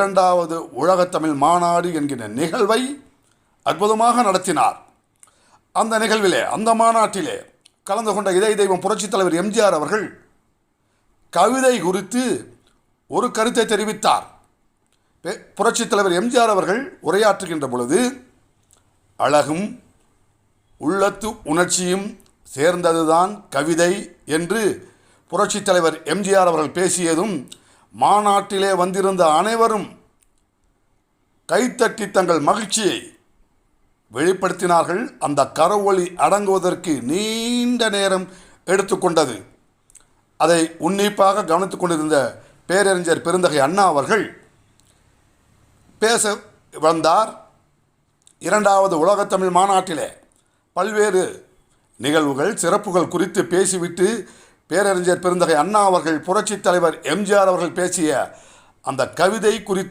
இரண்டாவது உலகத்தமிழ் மாநாடு என்கிற நிகழ்வை அற்புதமாக நடத்தினார். அந்த நிகழ்விலே அந்த மாநாட்டிலே கலந்து கொண்ட இதய தெய்வம் புரட்சித் தலைவர் எம்ஜிஆர் அவர்கள் கவிதை குறித்து ஒரு கருத்தை தெரிவித்தார். புரட்சித் தலைவர் எம்ஜிஆர் அவர்கள் உரையாற்றுகின்ற பொழுது அழகும் உள்ளத்து உணர்ச்சியும் சேர்ந்ததுதான் கவிதை என்று புரட்சித் தலைவர் எம்ஜிஆர் அவர்கள் பேசியதும் மாநாட்டிலே வந்திருந்த அனைவரும் கைத்தட்டி தங்கள் மகிழ்ச்சியை வெளிப்படுத்தினார்கள். அந்த கரவொளி அடங்குவதற்கு நீண்ட நேரம் எடுத்துக்கொண்டது. அதை உன்னிப்பாக கவனித்துக் கொண்டிருந்த பேரறிஞர் பெருந்தகை அண்ணா அவர்கள் பேச வந்தார். இரண்டாவது உலகத்தமிழ் மாநாட்டிலே பல்வேறு நிகழ்வுகள் சிறப்புகள் குறித்து பேசிவிட்டு பேரறிஞர் பெருந்தகை அண்ணா அவர்கள் புரட்சித் தலைவர் எம்ஜிஆர் அவர்கள் பேசிய அந்த கவிதை குறித்த